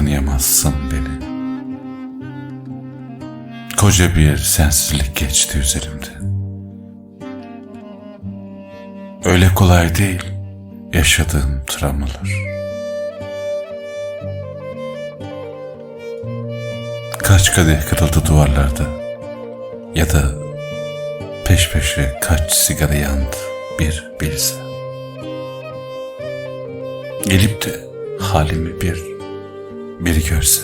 tanıyamazsın beni. Koca bir sensizlik geçti üzerimde. Öyle kolay değil yaşadığım travmalar. Kaç kadeh kırıldı duvarlarda ya da peş peşe kaç sigara yandı bir bilse. Gelip de halimi bir biri görse.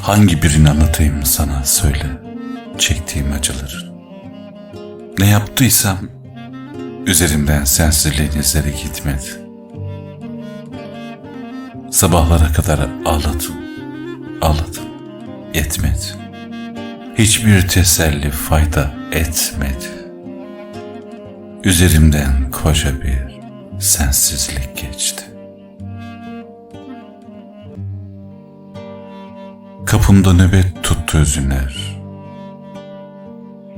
Hangi birini anlatayım sana söyle çektiğim acıları. Ne yaptıysam üzerimden sensizliğin izleri gitmedi. Sabahlara kadar ağladım, ağladım, yetmedi. Hiçbir teselli fayda etmedi. Üzerimden koca bir sensizlik geçti. Kapımda nöbet tuttu üzünler.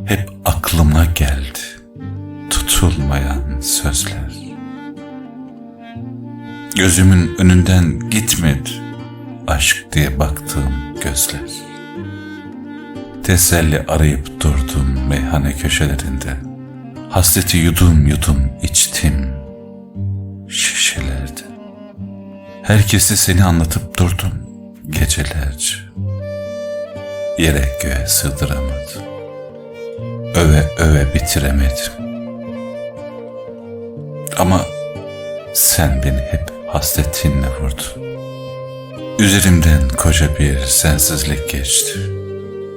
Hep aklıma geldi tutulmayan sözler. Gözümün önünden gitmedi aşk diye baktığım gözler. Teselli arayıp durdum meyhane köşelerinde. Hasreti yudum yudum içtim Herkesi seni anlatıp durdum gecelerce. Yere göğe sığdıramadım. Öve öve bitiremedim. Ama sen beni hep hasretinle vurdun. Üzerimden koca bir sensizlik geçti.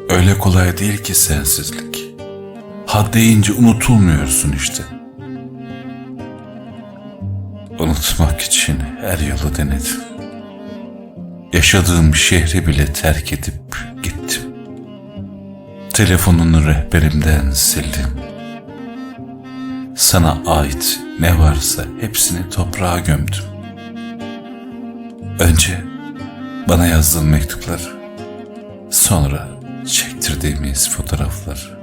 Öyle kolay değil ki sensizlik. Ha deyince unutulmuyorsun işte. Unutmak için her yolu denedim. Yaşadığım şehri bile terk edip gittim. Telefonunu rehberimden sildim. Sana ait ne varsa hepsini toprağa gömdüm. Önce bana yazdığın mektuplar, sonra çektirdiğimiz fotoğraflar.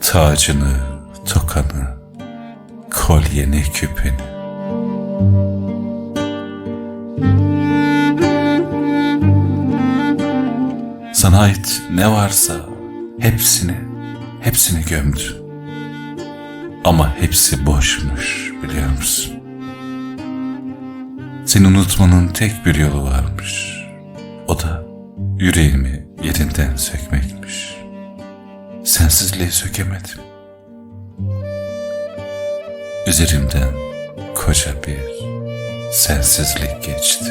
Tacını, tokanı, kolyeni, küpeni. Sana ait ne varsa hepsini, hepsini gömdü. Ama hepsi boşmuş biliyor musun? Seni unutmanın tek bir yolu varmış. O da yüreğimi yerinden sökmekmiş. Sensizliği sökemedim. Üzerimden koca bir sensizlik geçti.